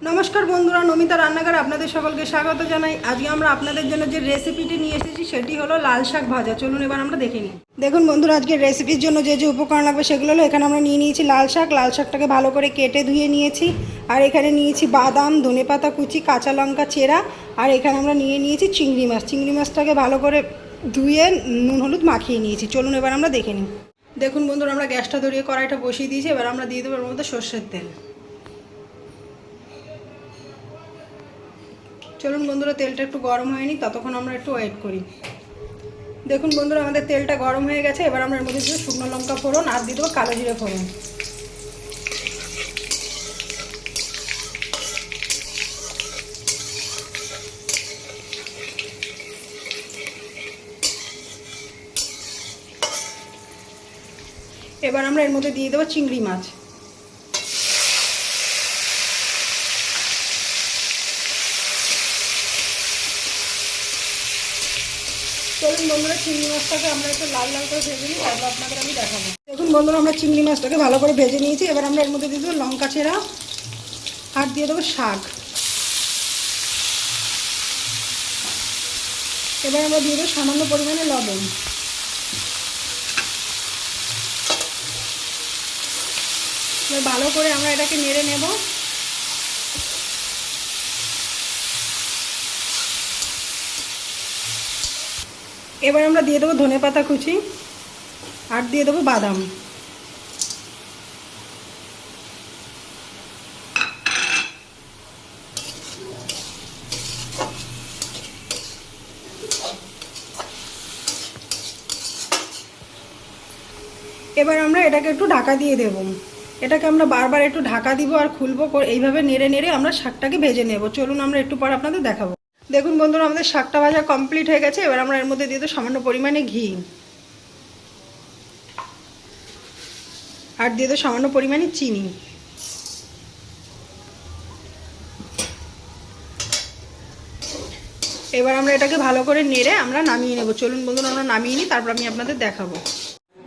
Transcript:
নমস্কার বন্ধুরা, নমিতা রান্নাঘর আপনাদের সকলকে স্বাগত জানাই। আজকে আমরা আপনাদের জন্য যে রেসিপিটি নিয়ে এসেছি, সেটি হলো লাল শাক ভাজা। চলুন এবার আমরা দেখে নিই। দেখুন বন্ধুরা, আজকে রেসিপির জন্য যে যে উপকরণ লাগবে, সেগুলো হলো, এখানে আমরা নিয়ে নিয়েছি লাল শাক। লাল শাকটাকে ভালো করে কেটে ধুয়ে নিয়েছি। আর এখানে নিয়েছি বাদাম, ধনেপাতা কুচি, কাঁচা লঙ্কা চেরা। আর এখানে আমরা নিয়ে নিয়েছি চিংড়ি মাছ। চিংড়ি মাছটাকে ভালো করে ধুয়ে নুন হলুদ মাখিয়ে নিয়েছি। চলুন এবার আমরা দেখে নিই। দেখুন বন্ধুরা, আমরা গ্যাসটা ধরিয়ে কড়াইটা বসিয়ে দিয়েছি। এবার আমরা দিয়ে দেবো এর মধ্যে সর্ষের তেল। চলুন বন্ধুরা, তেলটা একটু গরম হয়নি, ততক্ষণ আমরা একটু ওয়েট করি। দেখুন বন্ধুরা, আমাদের তেলটা গরম হয়ে গেছে, এবার আমরা এর মধ্যে দিয়ে শুকনো লঙ্কা ফোড়ন আর দিয়ে দেবো কালো জিরে ফোড়ন। এবার আমরা এর মধ্যে দিয়ে দেবো চিংড়ি মাছ। চলুন বন্ধুরা, চিংড়ি মাছটাকে আমরা একটু লাল লাল করে ভেজে নিই, তারপর আপনাদের আমি দেখাবো। দেখুন বন্ধুরা, আমরা চিংড়ি মাছটাকে ভালো করে ভেজে নিয়েছি। এবার আমরা এর মধ্যে দিয়ে দেবো লঙ্কা চেরা আর দিয়ে দেবো শাক। এবার আমরা দিয়ে দেবো সামান্য পরিমাণে লবণ। এবার ভালো করে আমরা এটাকে নেড়ে নেব। এবার আমরা দিয়ে দেবো ধনে পাতা কুচি আর দিয়ে দেবো বাদাম। এবার আমরা এটাকে একটু ঢাকা দিয়ে দেব। এটাকে আমরা বারবার একটু ঢাকা দিব আর খুলবো এইভাবে নেড়ে নেড়ে আমরা শাকটাকে ভেজে নেব। চলুন আমরা একটু পর আপনাদের দেখাবো। দেখুন বন্ধুরা, আমাদের শাকটা ভাজা কমপ্লিট হয়ে গেছে। এবার আমরা এর মধ্যে দিয়ে দেবো সামান্য পরিমাণে ঘি। আর দিয়ে দেবো সামান্য পরিমাণে চিনি। এবার আমরা এটাকে ভালো করে নেড়ে আমরা নামিয়ে নেব। চলুন বন্ধুরা, আমরা নামিয়ে নিই, তারপর আমি আপনাদের দেখাবো।